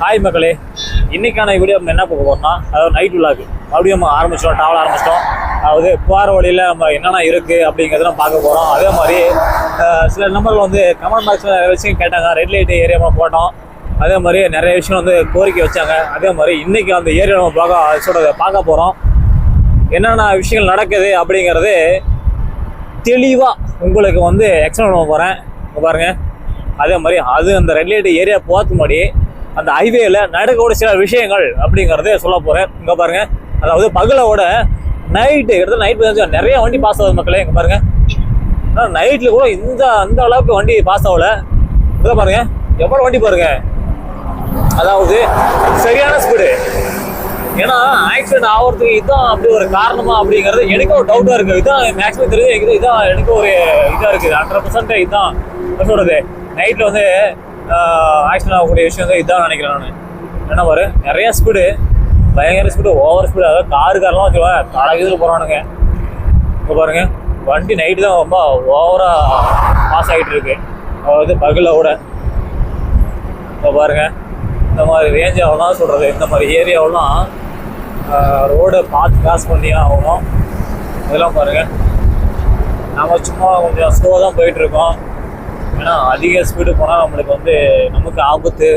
Hi மக்களே. இன்னைக்கான video நம்ம என்ன பார்க்க போகிறோம்னா அதாவது நைட் விளாக் மறுபடியும் நம்ம ஆரம்பிச்சிட்டோம் ட்ராவல் ஆரம்பிச்சிட்டோம். அதாவது போகிற வழியில் நம்ம என்னென்ன இருக்குது அப்படிங்கிறதெல்லாம் பார்க்க போகிறோம் அதே மாதிரி சில நம்பர்கள் வந்து கமெண்ட் பாக்ஸில் நிறைய விஷயம் கேட்டாங்க. ரெட் லைட் ஏரியா நம்ம போட்டோம். அதே மாதிரி நிறைய விஷயம் வந்து கோரிக்கை வச்சாங்க. அதே மாதிரி இன்றைக்கி அந்த ஏரியா நம்ம பார்க்க சொல்கிறத பார்க்க போகிறோம் என்னென்ன விஷயங்கள் நடக்குது அப்படிங்கிறது தெளிவாக உங்களுக்கு வந்து எக்ஸ்பிளைன் பண்ண போகிறேன் பாருங்கள் அதே மாதிரி அது அந்த ரெட் லைட் ஏரியா போகிறதுக்கு முன்னாடி அந்த ஹைவேல நடக்கக்கூடிய சில விஷயங்கள் அப்படிங்கிறதே சொல்ல போகிறேன் இங்கே பாருங்க. அதாவது பகலோட நைட்டு கிட்டத்தட்ட நைட் நிறைய வண்டி பாஸ் ஆகுது மக்களே இங்க பாருங்க. ஆனால் நைட்டில் கூட இந்த அந்த அளவுக்கு வண்டி பாஸ் ஆகல. இதை பாருங்க. எவ்வளோ வண்டி பாருங்க. அதாவது சரியான ஸ்பீடு ஏன்னா ஆக்சிடென்ட் ஆகிறதுக்கு இதுதான் அப்படி ஒரு காரணமா அப்படிங்கிறது எனக்கு ஒரு டவுட்டாக இருக்குது இதுதான் மேக்ஸிமம் தெரிஞ்சு இதுதான் இதான் எனக்கு ஒரு இதாக இருக்குது. ஹண்ட்ரட் பர்சன்ட் இதுதான் என்ன சொல்கிறது நைட்டில் வந்து ஆக்சிடென்ட் ஆகக்கூடிய விஷயம் இதுதான் நினைக்கிறேன் நான். என்ன பாரு நிறைய ஸ்பீடு பயங்கர ஸ்பீடு ஓவர் ஸ்பீடு அதாவது காரு காரெல்லாம் வச்சுருவேன் தலை போகிறானுங்க இப்போ பாருங்க வண்டி நைட்டு தான் ரொம்ப ஓவராக பாஸ் ஆகிட்டு இருக்கு. அதாவது பகலோட இப்போ பாருங்க இந்த மாதிரி ரேஞ்ச் அவ்வளோ சொல்கிறது இந்த மாதிரி ஏரியாவெல்லாம் ரோடை பார்த்து கிராஸ் பண்ணி ஆகணும். இதெல்லாம் பாருங்க. நம்ம சும்மா கொஞ்சம் ஸ்லோவாக தான் போயிட்டுருக்கோம் ஏன்னா அதிக ஸ்பீடு போனால் நம்மளுக்கு வந்து நமக்கு ஆபத்து.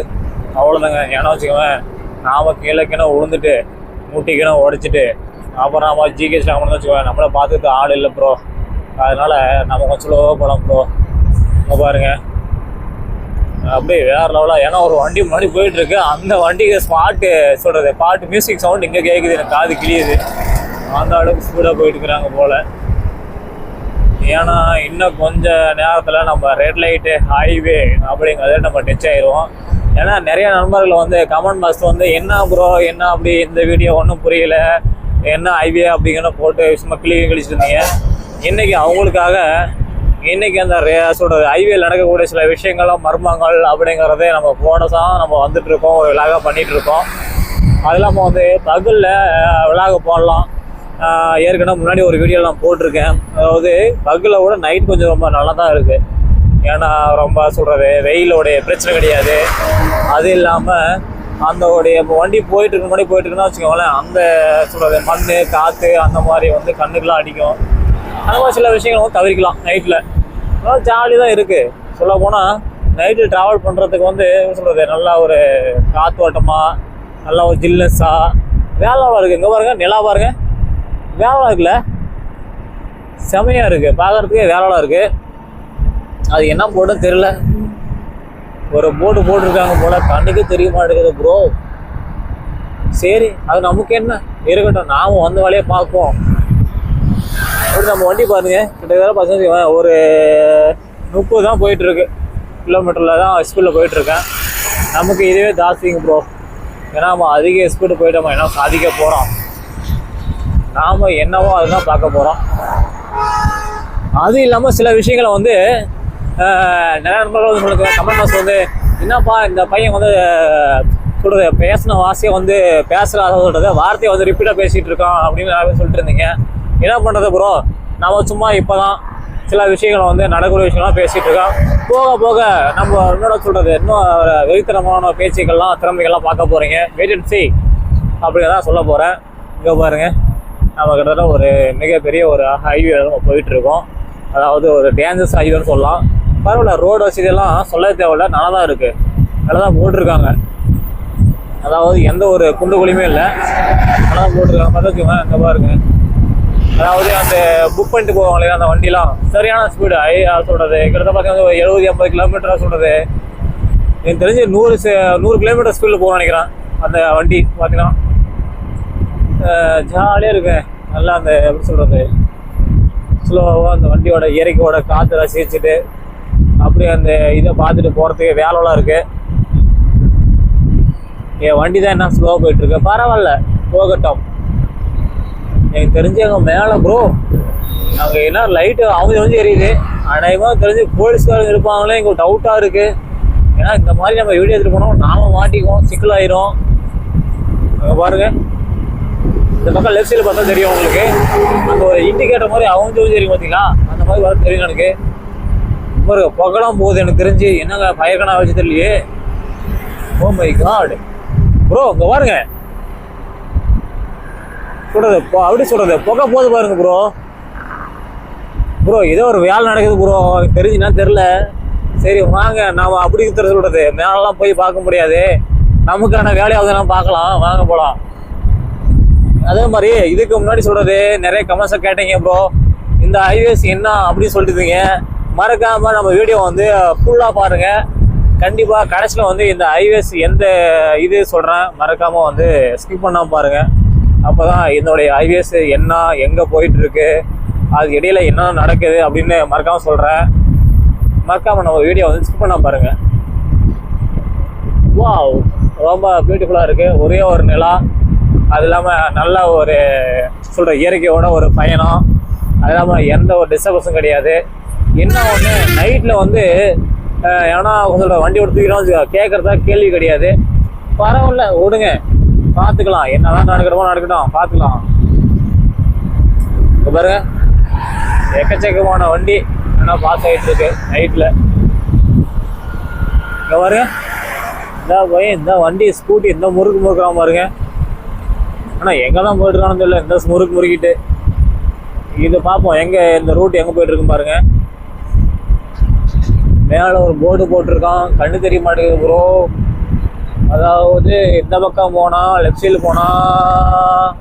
அவ்வளோதாங்க ஏன்னா வச்சுக்கோங்க நாம கீழே கிண விழுந்துட்டு மூட்டி கிண உடைச்சிட்டு அப்புறம் நாம ஜிகேஸ் ஆகணும்னு வச்சுக்கோங்க நம்மளை பார்த்துட்டு ஆள் இல்லை ப்ரோ அதனால் நம்ம கொஞ்சம் ஸ்லோவாக போகலாம் ப்ரோ இங்கே பாருங்க. அப்படியே வேறு லெவலாக ஏன்னா ஒரு வண்டி முன்னாடி போயிட்டுருக்கு. அந்த வண்டிக்கு ஸ்பாட்டு சொல்கிறது பாட்டு மியூசிக் சவுண்ட் இங்கே கேட்குது எனக்கு காது கிளியுது அந்த அளவுக்கு ஸ்பீடாக போயிட்டு இருக்கிறாங்க போல். ஏன்னா இன்னும் கொஞ்ச நேரத்தில் நம்ம ரெட் லைட்டு ஹைவே அப்படிங்கிறத நம்ம டச் ஆயிடுவோம் ஏன்னா நிறைய நண்பர்கள் வந்து கமெண்ட் பாக்ஸ் வந்து என்ன ப்ரோ என்ன அப்படி இந்த வீடியோ ஒன்றும் புரியல. என்ன ஹைவே அப்படிங்கிற போட்டு சும்மா கிளி கழிச்சிருந்தீங்க இன்றைக்கி இன்னைக்கு அவங்களுக்காக இன்றைக்கி அந்த ரே- ஹைவேயில் நடக்கக்கூடிய சில விஷயங்களும் மர்மங்கள் அப்படிங்கிறதே நம்ம போனதான் நம்ம வந்துட்டுருக்கோம் ஒரு விழாக பண்ணிகிட்ருக்கோம் அது இல்லாமல் வந்து பகலில் விழாக போடலாம். ஏற்கனவே முன்னாடி ஒரு வீடியோ நான் போட்டிருக்கேன். அதாவது பகலில் விட நைட் கொஞ்சம் ரொம்ப நல்லா தான் இருக்குது ஏன்னா ரொம்ப சொல்கிறது வெயிலோடைய பிரச்சனை கிடையாது. அது இல்லாமல் அந்த உடைய இப்போ வண்டி போயிட்டு இருக்க முன்னாடி போயிட்டு இருக்குன்னா வச்சுக்கோங்களேன் அந்த சொல்கிறது மண் காற்று அந்த மாதிரி வந்து கண்ணுக்கெலாம் அடிக்கும். அந்த மாதிரி சில விஷயங்கள் வந்து தவிர்க்கலாம் நைட்டில் அதனால் ஜாலி தான் இருக்குது சொல்ல போனால் நைட்டு ட்ராவல் பண்ணுறதுக்கு வந்து என்ன சொல்கிறது நல்லா ஒரு காற்றோட்டமாக நல்லா ஒரு ஜில்னஸாக வேலை இருக்குது இங்கே பாருங்கள் நிலா பாருங்கள் வேலை இருக்குல்ல? செமையாக இருக்குது பார்க்குறதுக்கே வேலை இருக்குது அது என்ன போட்டுன்னு தெரில ஒரு போர்டு போட்டிருக்காங்க போல. கண்ணுக்கு தெரிய மாட்டேங்குது ப்ரோ சரி அது நமக்கு என்ன? இருக்கட்டும் நாமும் வந்த வேலையை பார்ப்போம். அப்படி நம்ம வண்டி பாருங்க. கிட்டத்தட்ட பசங்க ஒரு முப்பது தான் போயிட்டுருக்கு. கிலோமீட்டரில் தான் ஸ்பீடில் போயிட்டுருக்கேன். நமக்கு இதுவே ஜாஸ்திங்க ப்ரோ ஏன்னா நம்ம அதிக ஸ்பீடு போயிட்டோமா என்ன சாதிக்க போகிறோம் நாம் என்னவோ அதுதான் பார்க்க போகிறோம் அது இல்லாமல் சில விஷயங்களை வந்து நிறைய நண்பர்கள் வந்து உங்களுக்கு கமெண்ட் பாக்ஸ் வந்து என்னப்பா இந்த பையன் வந்து சொல்கிறது பேசின வாசியை வந்து பேசுகிறாத சொல்கிறது வார்த்தையை வந்து ரிப்பீட்டாக பேசிகிட்டு இருக்கான் அப்படின்னு நிறைய சொல்லிட்டு இருந்தீங்க. என்ன பண்ணுறது ப்ரோ நம்ம சும்மா இப்போ தான் சில விஷயங்களை வந்து நடக்கிற விஷயம்லாம் பேசிகிட்டு இருக்கோம் போக போக நம்ம என்னோட சொல்கிறது இன்னும் வெறித்தனமான பேச்சுக்கள்லாம் திறமைகள்லாம் பார்க்க போகிறீங்க வெயிட் அண்ட் சி அப்படிங்கிறதான் சொல்ல போகிறேன் இங்கே பாருங்கள் நம்ம கிட்டத்தட்ட ஒரு மிகப்பெரிய ஒரு ஹைவே நம்ம போயிட்டு இருக்கோம் அதாவது ஒரு டேஞ்சஸ் ஹைவேன்னு சொல்லலாம். பரவாயில்ல ரோடு வசதியெல்லாம் சொல்ல தேவையில்ல நல்லா தான் இருக்குது நல்லா தான் போட்டிருக்காங்க. அதாவது எந்த ஒரு குண்டு குழியுமே இல்லை. நல்லா தான் போட்டிருக்காங்க பார்த்துக்கோங்க இங்கே பாருங்க. அதாவது அந்த புக் பண்ணிட்டு போவாங்க இல்லையா அந்த வண்டிலாம் சரியான ஸ்பீடு ஐ சொல்கிறது கிட்டத்தட்ட பார்த்தீங்கன்னா ஒரு எழுபது எண்பது கிலோமீட்டராக சொல்கிறது எனக்கு தெரிஞ்சு நூறு நூறு கிலோமீட்டர் ஸ்பீடில் போகணும்னு நினைக்கிறேன். அந்த வண்டி பார்த்தீங்கன்னா. ஜாலியாக இருக்கேன் நல்லா அந்த எப்படி சொல்கிறது ஸ்லோவாக அந்த வண்டியோட இயற்கையோட காற்று ரசிச்சுட்டு அப்படியே அந்த இதை பார்த்துட்டு போகிறதுக்கு வேலைலாம் இருக்குது என் வண்டி தான் என்ன ஸ்லோவாக போயிட்டுருக்கு. பரவாயில்ல போகட்டும். எனக்கு தெரிஞ்சு அங்கே மேலே ப்ரோ அங்கே என்ன லைட்டு அவங்க வந்து எரியுது. அநேகமாக தெரிஞ்சு போலீஸ்காரங்க இருப்பாங்களே எங்களுக்கு டவுட்டாக இருக்குது ஏன்னா இந்த மாதிரி நம்ம வீடியோ எடுத்துகிட்டு போனோம் நாம மாட்டிக்குவோம் சிக்கலாயிரும். அங்கே பாருங்கள் இந்த பக்கம் லெஃப்ட் சைடில் பார்த்தா தெரியும் உங்களுக்கு. அந்த ஒரு இண்டிகேட்டர் மாதிரி அவங்க சொல்லி தெரியும் பார்த்தீங்களா? அந்த மாதிரி வர தெரியும் எனக்கு. ஒரு புகழாம் போகுது எனக்கு தெரிஞ்சு. என்னங்க பயக்கணா வச்சு தெரியலையே. ஓ மை காட் ப்ரோ இங்கே பாருங்க. சொல்கிறது அப்படி சொல்கிறது புகை போது பாருங்க ப்ரோ ப்ரோ ஏதோ ஒரு வேலை நடக்குது ப்ரோ தெரிஞ்சுன்னா தெரில சரி வாங்க. நாம் அப்படி இருக்கிறது சொல்கிறது மேலெல்லாம் போய் பார்க்க முடியாது. நமக்கான வேலையாவது நம்ம பார்க்கலாம். வாங்க போகலாம் அதே மாதிரி இதுக்கு முன்னாடி சொல்றது நிறைய கமெண்ட்ஸை கேட்டீங்க ப்ரோ இந்த ஹைவேஸ் என்ன அப்படின்னு சொல்லிட்டுருந்தீங்க மறக்காம நம்ம வீடியோ வந்து ஃபுல்லாக பாருங்க. கண்டிப்பாக கடைசியில் வந்து இந்த ஹைவேஸ் எந்த இது சொல்கிறேன் மறக்காம வந்து ஸ்கிப் பண்ணாம பாருங்க. அப்பதான் என்னுடைய ஹைவேஸ் என்ன எங்கே போயிட்டு இருக்கு அது இடையில என்ன நடக்குது அப்படின்னு மறக்காம சொல்கிறேன் மறக்காம நம்ம வீடியோ வந்து ஸ்கிப் பண்ணாம பாருங்க. வா ரொம்ப பியூட்டிஃபுல்லாக இருக்குது ஒரே ஒரு நிலா. அது இல்லாமல் நல்ல ஒரு சொல்கிற இயற்கையோட ஒரு பயணம். அது இல்லாமல் எந்த ஒரு டிஸ்டர்பன்ஸும் கிடையாது. என்ன ஒன்று நைட்டில் வந்து ஏன்னா உங்களோட வண்டி எடுத்துக்கிறோம் கேட்குறதா கேள்வி கிடையாது. பரவாயில்ல விடுங்க பார்த்துக்கலாம் என்னதான் நடக்கிறமோ நடக்கட்டும். பார்த்துக்கலாம் இங்க பாருங்க. எக்கச்சக்கமான வண்டி என்ன பாஸ் ஆகிட்டு இருக்கு நைட்டில் இங்கே பாருங்க. இந்த பையன் இந்த வண்டி ஸ்கூட்டி இந்த முறுக்கு முறுக்குறான் பாருங்க. ஆனால் எங்கே தான் போயிட்டு இருக்கானு தெரியல. இந்த முறுக்கு முறுக்கிட்டு. இது பார்ப்போம். எங்கே இந்த ரூட் எங்கே போயிட்டு பாருங்கள் மேலே ஒரு போர்டு போட்டிருக்கான். கண்ணு தெரிய மாட்டேங்குது ப்ரோ அதாவது இந்த பக்கம் போனால் லெஃப்ட் சைடில் போனால்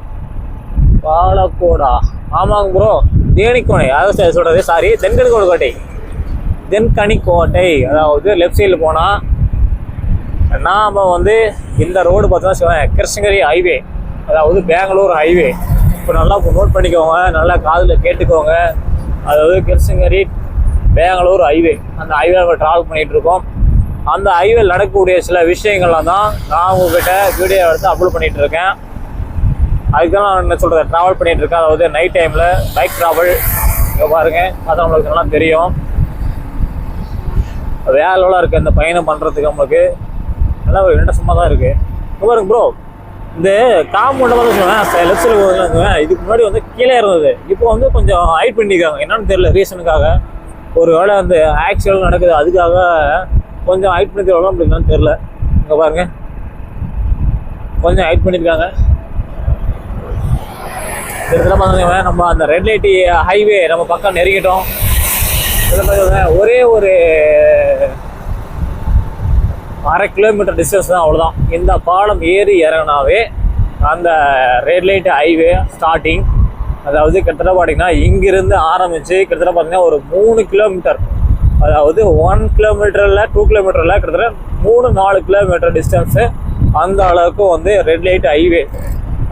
பாலக்கோடா. ஆமாங்க ப்ரோ தேனிக்கோணை அதாவது சொல்கிறது சாரி தென்கணிக்கோடு கோட்டை தென்கனிக்கோட்டை. அதாவது லெஃப்ட் சைடில் போனால் நாம் வந்து இந்த ரோடு பார்த்தோம்னா சொல்லுவேன் கிருஷ்ணகிரி ஹைவே அதாவது பெங்களூர் ஹைவே இப்போ நல்லா நோட் பண்ணிக்கோங்க நல்லா காதில் கேட்டுக்கோங்க. அதாவது கிருஷ்ணகிரி பெங்களூர் ஹைவே அந்த ஹைவே நம்ம ட்ராவல் பண்ணிகிட்ருக்கோம் இருக்கோம் அந்த ஹைவே நடக்கக்கூடிய சில விஷயங்கள்லாம் தான் நான் உங்ககிட்ட வீடியோ எடுத்து அப்லோட் பண்ணிகிட்டு இருக்கேன் அதுக்கு நான் என்ன சொல்கிறது ட்ராவல் பண்ணிகிட்டு இருக்கேன் அதாவது நைட் டைமில் பைக் ட்ராவல் இங்கே பாருங்கள் அது நம்மளுக்கு நல்லா தெரியும். வேலைலாம் இருக்குது இந்த பயணம் பண்ணுறதுக்கு நம்மளுக்கு. நல்லா ஒரு இன்ட்ரெஸ்டமாக தான் இருக்குது பாருங்க ப்ரோ இந்த காம்பவுண்டை பார்த்து சொல்லுவேன் லெஃப்ட் சைடில் இதுக்கு முன்னாடி வந்து கீழே இருந்தது. இப்போ வந்து கொஞ்சம் ஹைட் பண்ணியிருக்காங்க. என்னன்னு தெரியல ரீசனுக்காக ஒரு வேளை அந்த ஆக்சிடென்ட் நடக்குது அதுக்காக கொஞ்சம் ஹைட் பண்ணி தருவாங்க என்னன்னு தெரியல. இங்கே பாருங்க. கொஞ்சம் ஹைட் பண்ணியிருக்காங்க. இதெல்லாம் பாருங்க நம்ம அந்த ரெட் லைட்டி ஹைவே நம்ம பக்கம் நெருங்கிட்டோம். இதில் பார்த்துங்க ஒரே ஒரு அரை கிலோமீட்டர் டிஸ்டன்ஸ் தான் அவ்வளோதான் இந்த பாலம் ஏறி இறங்கினாவே அந்த ரெட் லைட் ஹைவே ஸ்டார்டிங் அதாவது கிட்டத்தட்ட பார்த்தீங்கன்னா இங்கிருந்து ஆரம்பித்து கிட்டத்தட்ட பார்த்தீங்கன்னா ஒரு மூணு கிலோமீட்டர் அதாவது ஒன் கிலோமீட்டரில் டூ கிலோமீட்டரில் கிட்டத்தட்ட மூணு நாலு கிலோமீட்டர் டிஸ்டன்ஸு அந்த அளவுக்கு வந்து ரெட் லைட் ஹைவே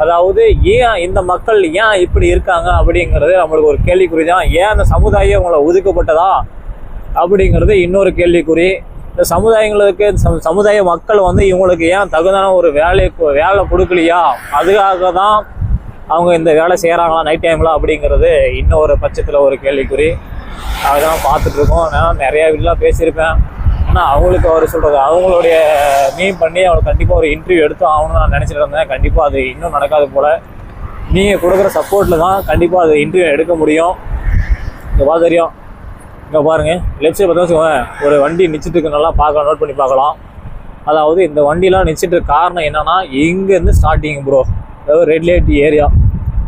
அதாவது ஏன் இந்த மக்கள் ஏன் இப்படி இருக்காங்க அப்படிங்கிறது நம்மளுக்கு ஒரு கேள்விக்குறி தான். ஏன் அந்த சமுதாயம் உங்களை ஒதுக்கப்பட்டதா அப்படிங்கிறது இன்னொரு கேள்விக்குறி. இந்த சமுதாயங்களுக்கு சமுதாய மக்கள் வந்து இவங்களுக்கு ஏன் தகுந்தான ஒரு வேலை வேலை கொடுக்கலையா? அதுக்காக தான் அவங்க இந்த வேலை செய்கிறாங்களா நைட் டைமில் அப்படிங்கிறது இன்னொரு பட்சத்தில் ஒரு கேள்விக்குறி. அதெல்லாம் பார்த்துட்ருக்கோம் நான் நிறையா வீடெலாம் பேசியிருப்பேன். ஆனால் அவங்களுக்கு அவர் சொல்கிறது அவங்களுடைய மீன் பண்ணி அவங்களுக்கு கண்டிப்பாக ஒரு இன்டர்வியூ எடுத்து ஆகணும்னு நான் நினச்சிட்டு இருந்தேன். கண்டிப்பாக அது இன்னும் நடக்காது போல். நீங்கள் கொடுக்குற சப்போர்ட்டில் தான் கண்டிப்பாக அது இன்டர்வியூ எடுக்க முடியும். இங்கே தெரியும். இங்கே பாருங்கள் லெஃப்ட் சைடு பார்த்தா வச்சுக்கோங்க ஒரு வண்டி நிச்சிட்டு நல்லா பார்க்கலாம் நோட் பண்ணி பார்க்கலாம். அதாவது இந்த வண்டிலாம் நிச்சிட்டு காரணம் என்னன்னா இங்கேருந்து ஸ்டார்டிங் ப்ரோ அதாவது ரெட் லைட் ஏரியா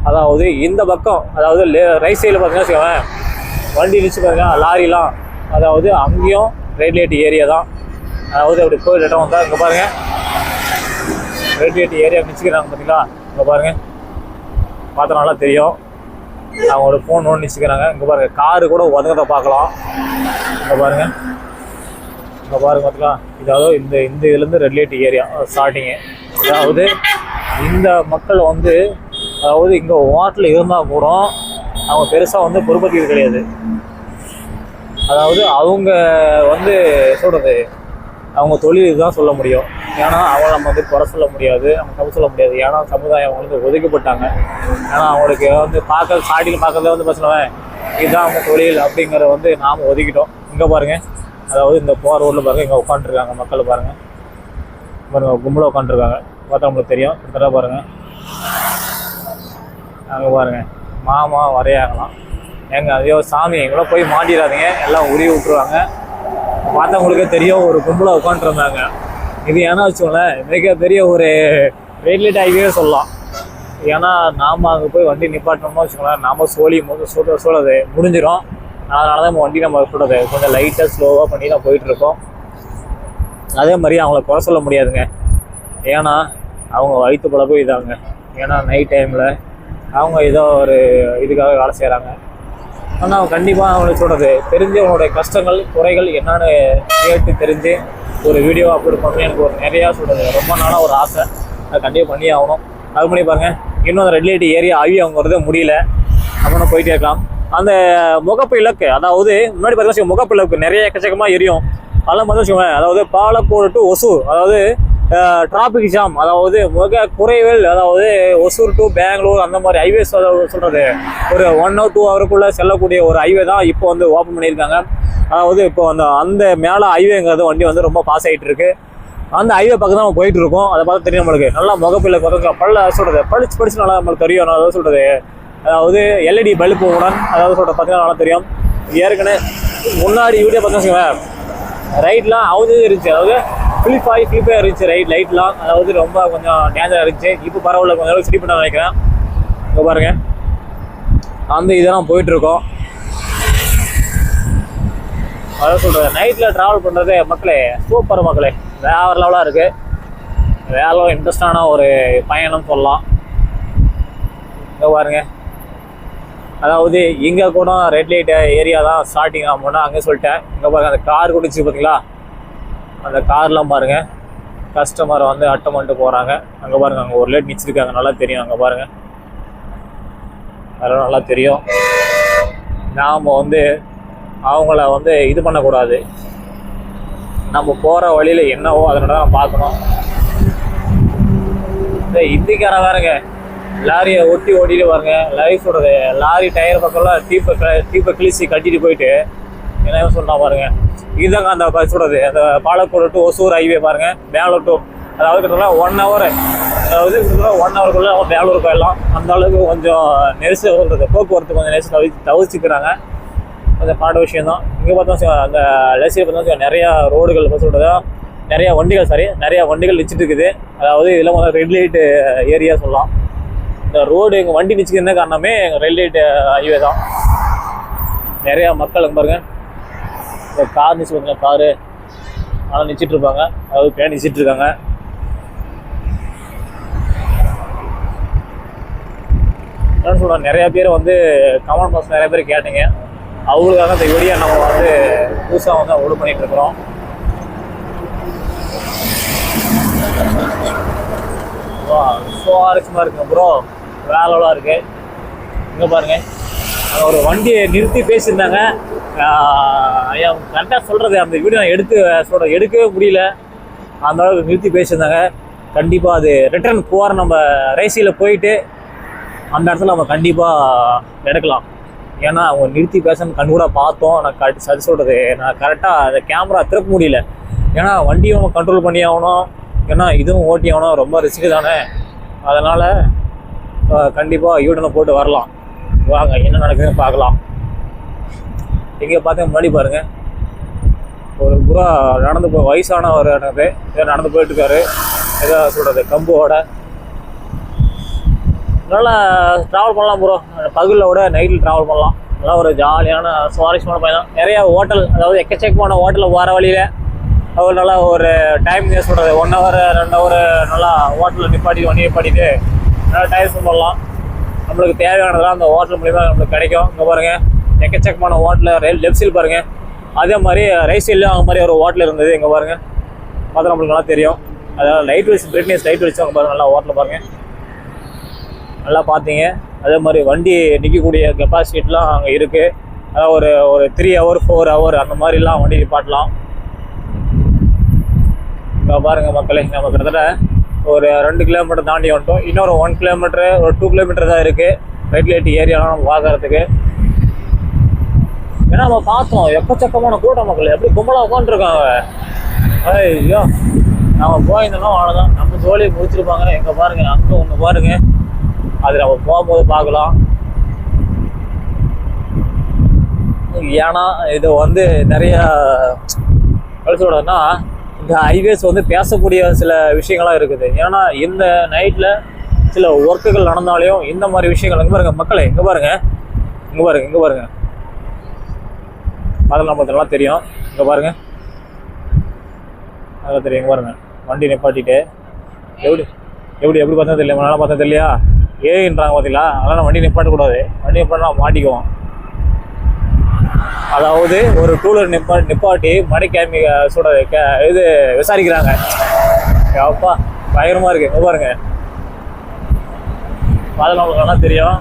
அதாவது இந்த பக்கம் அதாவது ரைட் சைடில் பார்த்தீங்கன்னா வச்சுக்கோங்க வண்டி நிச்சு பார்த்தீங்கன்னா லாரிலாம். அதாவது அங்கேயும் ரெட் லைட் ஏரியா தான். அதாவது அப்படி கோயில் இடம் வந்தால் இங்கே பாருங்கள் ரெட் லைட் ஏரியா நிச்சுக்கிறாங்க பார்த்தீங்களா? இங்கே பாருங்கள் பார்த்தா நல்லா தெரியும். அவங்களோட ஃபோன் ஒன்று நிச்சுக்கிறாங்க இங்கே பாருங்கள் காரு கூட உதகத்தை பார்க்கலாம். இங்கே பாருங்க. இங்கே பாருங்க பார்த்தீங்களா இதாவது இந்த இந்த இதுலேருந்து ரெட் ஏரியா ஸ்டார்டிங்கு அதாவது இந்த மக்கள் வந்து அதாவது இங்கே வாட்டில் இருந்தால் கூட அவங்க பெருசாக வந்து பொறுப்பத்தியது கிடையாது. அதாவது அவங்க வந்து சொல்கிறது அவங்க தொழில் இதுதான் சொல்ல முடியும். ஏன்னா அவளை நம்ம வந்து குறை சொல்ல முடியாது அவங்க தப்பு சொல்ல முடியாது. ஏன்னா சமுதாயம் வந்து ஒதுக்கப்பட்டாங்க. ஏன்னா அவங்களுக்கு வந்து பார்க்க சாட்டியில் பார்க்கறதே வந்து பசங்க இதுதான் அவங்க தொழில் அப்படிங்கிறத வந்து நாம் ஒதுக்கிட்டோம். இங்கே பாருங்கள் அதாவது இந்த போகிற ஊரில் பாருங்கள் இங்கே உட்காந்துருக்காங்க மக்கள் பாருங்கள் பாருங்க கும்பலாக உட்காந்துருக்காங்க பார்த்தா நம்மளுக்கு தெரியும். கிட்டத்தட்ட பாருங்கள் அங்கே பாருங்க. மாமா வரையாங்களாம் ஏங்க ஐயோ சாமி எங்களோ போய் மாட்டிடாதீங்க. எல்லாம் உருவி விட்டுருவாங்க. பார்த்தவங்களுக்கே தெரியும் ஒரு கும்பலாக உட்காந்துருந்தாங்க இது ஏன்னா வச்சுக்கோங்களேன் மிகப்பெரிய ஒரு ரெயில்வேட் ஹைவே சொல்லலாம். ஏன்னா நாம் அங்கே போய் வண்டி நிப்பாட்டணும்னு வச்சுக்கோங்களேன் நாம் சோழி மு- சொல்ற சொல்றது முடிஞ்சிடும் அதனால தான் நம்ம வண்டி நம்ம சொல்றது. கொஞ்சம் லைட்டாக ஸ்லோவாக பண்ணி தான் போயிட்டுருக்கோம் அதே மாதிரி அவங்கள குறை சொல்ல முடியாதுங்க. ஏன்னா அவங்க வயிற்று பழக்கம் இதாங்க. ஏன்னா நைட் டைமில் அவங்க ஏதோ ஒரு இதுக்காக வேலை செய்கிறாங்க ஆனால் கண்டிப்பாக அவங்களுக்கு சொல்கிறது தெரிஞ்சு அவங்களுடைய கஷ்டங்கள் குறைகள் என்னென்னு கேட்டு தெரிஞ்சு ஒரு வீடியோ அப்லோட் பண்ணி எனக்கு ஒரு நிறையா சொல்கிறது ரொம்ப நாளாக ஒரு ஆசை. அதை கண்டிப்பாக பண்ணி ஆகணும். அது பண்ணி பாருங்கள் இன்னும் அந்த ரெட் லைட் ஏரியா ஆகி அவங்க வரது முடியல அப்படின்னு போயிட்டே இருக்கலாம். அந்த முகப்பு இலக்கு அதாவது முன்னாடி பார்த்தீங்கன்னா முகப்பு இலக்கு நிறைய எக்கச்சக்கமாக எரியும். அதெல்லாம் பார்த்தா வச்சுக்கோங்களேன் அதாவது பாலக்கோடு டு ஒசூர் அதாவது டிராபிக் ஜாம் அதாவது மிக குறைவில் அதாவது ஒசூர் டு பெங்களூர் அந்த மாதிரி ஹைவேஸ் சொல்கிறது ஒரு ஒன் ஹவர் டூ ஹவருக்குள்ளே செல்லக்கூடிய ஒரு ஹைவே தான் இப்போ வந்து ஓப்பன் பண்ணியிருக்காங்க. அதாவது இப்போ அந்த அந்த மேலே ஹைவேங்கிறது வண்டி வந்து ரொம்ப பாஸ் ஆகிட்டு இருக்கு அந்த ஹைவே பக்கம் தான் நம்ம போயிட்டு இருக்கோம் அதை பார்த்து தெரியும் நம்மளுக்கு. நல்லா முகப்பில் குறைக்க பல்ல சொல்கிறது படிச்சு படிச்சு நல்லா நம்மளுக்கு தெரியும். நான் அதாவது சொல்கிறது அதாவது எல்இடி பல்பு உடன் அதாவது சொல்கிறது பார்த்தீங்கன்னா நல்லா தெரியும். ஏற்கனவே முன்னாடி வீடியோ பார்த்தீங்கன்னா ரைட்லாம் அவுது இருந்துச்சு. அதாவது ஃபிளிப் ஆகி இருந்துச்சு ரைட் லைட்லாம் அதாவது ரொம்ப கொஞ்சம் டேஞ்சராக இருந்துச்சு. இப்போ பரவாயில்ல கொஞ்சம் அளவுக்கு சரி பண்ண நினைக்கிறேன். இங்கே பாருங்க. அந்த இதெல்லாம் போயிட்டுருக்கோம் அதான் சொல்கிறேன் நைட்டில் ட்ராவல் பண்ணுறது மக்களே சூப்பர் மக்களே. வேற லெவலாக இருக்குது வேலை இன்ட்ரெஸ்டான ஒரு பயணம் சொல்லலாம். இங்கே பாருங்க. அதாவது இங்கே கூட ரெட் லைட் ஏரியா தான் ஸ்டார்டிங் ஆகும்னா அங்கே சொல்லிட்டேன். இங்கே பாருங்க அந்த கார் குடிச்சு பார்த்தீங்களா அந்த கார்லாம் பாருங்க. கஸ்டமர் வந்து அட்டை பண்ணிட்டு போகிறாங்க அங்கே பாருங்க அங்கே ஒரு லைட் நிச்சிருக்காங்க. நல்லா தெரியும் அங்கே பாருங்க. அதெல்லாம் நல்லா தெரியும். நாம் வந்து அவங்கள வந்து இது பண்ணக்கூடாது. நம்ம போகிற வழியில் என்னவோ அதனால தான் பார்க்கணும். இந்த இந்திக்காரன் பாருங்க. லாரியை ஒட்டி ஓட்டிட்டு பாருங்க. லைஃபோட லாரி டயர் பக்கம்லாம் டீப்பை டீப்பை கிழிச்சி கட்டிட்டு போயிட்டு என்ன சொல்றா பாருங்கள் இதுதாங்க அந்த ப- அந்த பாலக்கோடு டு ஒசூர் ஹைவே பாருங்கள் பெங்களூர் டு அதாவது கிட்டத்தட்ட ஒன் ஹவர் அதாவது ஒன் ஹவருக்குள்ளே அவங்க மேலூர் போயிடலாம். அந்த அளவுக்கு கொஞ்சம் நெரிசல் சொல்றது போக்குவரத்து கொஞ்சம் நெரிசல் தவி தவிர்த்துக்கிறாங்க. கொஞ்சம் பாட விஷயம் தான் இங்கே பார்த்தா அந்த லட்சியம் பார்த்தா நிறையா ரோடுகள் இப்போ நிறையா வண்டிகள் சாரி நிறையா வண்டிகள் நிச்சிட்டு இருக்குது. அதாவது இதில் முதல்ல ரெட் லைட்டு ஏரியா சொல்லலாம். இந்த ரோடு எங்கள் வண்டி நிச்சுக்கு என்ன காரணமே எங்கள் ரெட் லைட்டு ஹைவே தான். நிறையா மக்கள் பாருங்கள் இந்த கார் நிச்சு காரு அதெல்லாம் நிச்சிட்டு இருப்பாங்க. அதாவது பேன் நிச்சிட்டு இருக்காங்க. என்ன சொல்கிறேன் நிறையா பேர் வந்து கமெண்ட் பாக்ஸ் நிறைய பேர் கேட்டீங்க. அவங்களுக்காக இந்த வீடியோ நம்ம வந்து புதுசாக வந்து அப்லோட் பண்ணிட்டு இருக்கிறோம். சுவாரஸ்யமாக இருக்குங்க ப்ரோ வேலோலாம் இருக்கு. இங்கே பாருங்கள் ஒரு வண்டியை நிறுத்தி பேசியிருந்தாங்க. கரெக்டாக சொல்கிறது அந்த வீடியோ நான் எடுத்து சொல்கிறேன் எடுக்கவே முடியல. அந்த அளவுக்கு நிறுத்தி பேசியிருந்தாங்க. கண்டிப்பாக அது ரிட்டர்ன் போகிற நம்ம ரேசியில் போயிட்டு அந்த இடத்துல நம்ம கண்டிப்பாக எடுக்கலாம். ஏன்னா அவங்க நிறுத்தி பேசணும் கண் கூட பார்த்தோம். நான் கரெக்ட் சரி சொல்கிறது நான் கரெக்டாக அந்த கேமரா திருப்ப முடியல. ஏன்னா வண்டியும் நம்ம கண்ட்ரோல் பண்ணி ஆகணும். ஏன்னா இதுவும் ஓட்டி ஆகணும். ரொம்ப ரிஸ்க்கு தானே. அதனால் கண்டிப்பாக யூடனை போட்டு வரலாம். வாங்க என்ன நடக்குதுன்னு பார்க்கலாம். இங்கே பார்த்து முன்னாடி பாருங்கள் ஒரு புறா நடந்து போ வயசானவர் எனக்கு நடந்து ஏதோ நடந்து போயிட்டுருக்காரு ஏதோ சொல்கிறது கம்போட நல்லா ட்ராவல் பண்ணலாம் ப்ரோ பகலில் விட நைட்டில் ட்ராவல் பண்ணலாம். நல்லா ஒரு ஜாலியான சுவாரஸ்யமான பயணம். நிறையா ஹோட்டல் அதாவது எக்கச்சக்கமான ஹோட்டலில் வர வழியில் அவர் நல்லா ஒரு டைம் சொல்கிறது ஒன் ஹவர் ரெண்டு ஹவர் நல்லா ஹோட்டலில் நிப்பாட்டி வண்டி நிப்பாட்டிட்டு நல்லா டைம் பண்ணலாம் நம்மளுக்கு தேவையானதெல்லாம் அந்த ஹோட்டல் மூலிமா நம்மளுக்கு கிடைக்கும். இங்கே பாருங்கள் எக்கச்சக்கமான ஹோட்டலில் லெஃப்ட் சைடு பாருங்கள் அதே மாதிரி ரைட் சைட்லேயும் அந்த மாதிரி ஒரு ஹோட்டல் இருந்தது இங்கே பாருங்கள் பார்த்தா நம்மளுக்கு நல்லா தெரியும். அதாவது லைட் வச்சு பிரைட்னஸ் லைட் வச்சு அவங்க பாருங்கள் நல்லா ஹோட்டலில் பாருங்கள் நல்லா பார்த்தீங்க. அதே மாதிரி வண்டி நிற்கக்கூடிய கெப்பாசிட்டிலாம் அங்கே இருக்குது அதாவது ஒரு ஒரு த்ரீ ஹவர் ஃபோர் ஹவர் அந்த மாதிரிலாம் வண்டி நிப்பாட்டலாம். இப்போ பாருங்கள் மக்களே நம்ம கிட்டத்தட்ட ஒரு ரெண்டு கிலோமீட்டர் தாண்டி வந்துட்டோம். இன்னொரு ஒன் கிலோமீட்டர் ஒரு டூ கிலோமீட்டர் தான் இருக்குது ரெட் லைட் ஏரியாலாம் நம்ம பார்க்குறதுக்கு ஏன்னா நம்ம பார்த்தோம். எக்கச்சக்கமான கூட்ட மக்கள். எப்படி கும்பலாக உட்காந்துருக்காங்க ஐயோ. நம்ம போயிருந்தோம்னா அவ்வளோதான் நம்ம ஜோலியை முடிச்சிருப்பாங்க எங்கே பாருங்க. அங்கே ஒன்று பாருங்க. அது நம்ம போகும்போது பார்க்கலாம். ஏன்னா இது வந்து நிறைய எப்படி சொல்கிறதுன்னா இந்த ஹைவேஸ் வந்து பேசக்கூடிய சில விஷயங்களாக இருக்குது. ஏன்னா இந்த நைட்டில் சில ஒர்க்குகள் நடந்தாலையும் இந்த மாதிரி விஷயங்கள் இங்கே பாருங்கள் மக்களை இங்கே பாருங்கள் இங்கே பாருங்கள் இங்கே பாருங்க. அதெல்லாம் பார்த்தீங்கன்னா தெரியும். இங்கே பாருங்கள் அதெல்லாம் தெரியும் இங்கே பாருங்கள் வண்டி நிப்பாட்டிட்டு. எப்படி எப்படி எப்படி பார்த்தா தெரியல? நல்லா பார்த்தா தெரியலையா? ஏன்றாங்க பார்த்தீங்களா? அதெல்லாம் வண்டி நிப்பாட்டக்கூடாது. வண்டி நிப்பாட்டினா மாட்டிக்குவோம். அதாவது ஒரு டூலர் நிப்பா நிப்பாட்டி மடை கேமி சொல்ற கே இது விசாரிக்கிறாங்க. அப்பா பயங்கரமா இருக்கு. இங்கே பாருங்க. அதெல்லாம் உங்களுக்கு நல்லா தெரியும்.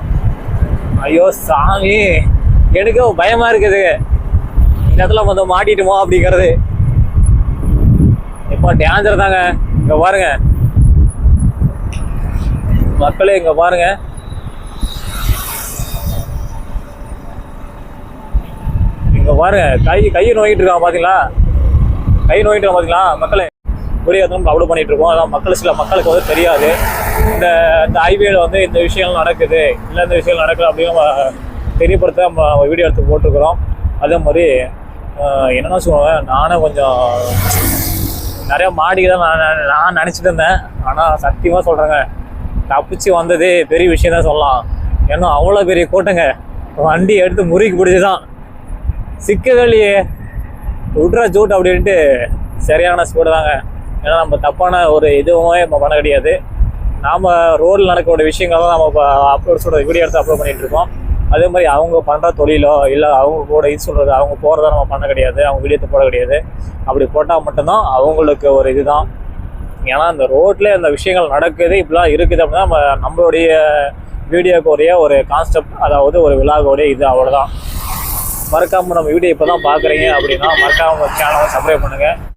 ஐயோ சாமி. எனக்கு பயமா இருக்குது. இந்த இடத்துல கொஞ்சம் மாட்டிட்டுமோ அப்படிங்கிறது. இப்போ டேஞ்சர் தாங்க. இங்கே பாருங்க. மக்களே இங்கே பாருங்க. இப்போ பாருங்க கை கையை நோயிட்டு இருக்காங்க பாத்தீங்களா? கை நோயிட்டு இருக்கான் பாத்தீங்களா? மக்களை வீடியோ அப்லோட் பண்ணிட்டு இருக்கோம். அதான் மக்கள் சில மக்களுக்கு வந்து தெரியாது. இந்த இந்த ஹைவேல வந்து இந்த விஷயங்கள் நடக்குது. இல்லை இந்த விஷயங்கள் நடக்கல அப்படின்னு நம்ம தெரியப்படுத்த நம்ம வீடியோ எடுத்து போட்டிருக்கிறோம். அதே மாதிரி என்னென்ன சொல்லுவேன் நானும் கொஞ்சம் நிறையா மாடிக்கு தான் நான் நான் நான் நினச்சிட்டு இருந்தேன். ஆனால் சத்தியமாக சொல்கிறேங்க தப்பிச்சு வந்ததே பெரிய விஷயம் தான் சொல்லலாம். ஏன்னா அவ்வளோ பெரிய கூட்டங்க. வண்டி எடுத்து முறுக்கி பிடிச்சி தான் சிக்கவே விட்ற ஜூட் அப்படின்ட்டு சரியான ஸ்பீடு தாங்க. ஏன்னா நம்ம தப்பான ஒரு இதுவுமே நம்ம பண்ண கிடையாது. நாம் ரோடில் நடக்கக்கூடிய விஷயங்கள் தான் நம்ம இப்போ அப்லோட் சொல்கிற வீடியோ எடுத்து அப்லோட் பண்ணிட்டு இருக்கோம். அதே மாதிரி அவங்க பண்ணுற தொழிலோ இல்லை அவங்க கூட இது சொல்கிறது அவங்க போகிறத நம்ம பண்ண கிடையாது. அவங்க வீடியோ போட கிடையாது. அப்படி போட்டால் மட்டும்தான் அவங்களுக்கு ஒரு இதுதான். ஏன்னா அந்த ரோட்டில் அந்த விஷயங்கள் நடக்குது இப்படிலாம் இருக்குது அப்படின்னா நம்ம நம்மளுடைய வீடியோக்குரிய ஒரு கான்செப்ட் அதாவது ஒரு விழாவுடைய இது அவ்வளோதான் மறக்காமல் நம்ம வீடியோ இப்போ தான் பார்க்குறீங்க அப்படின்னா மறக்காமல் சேனலை சப்ஸ்கிரைப் பண்ணுங்கள்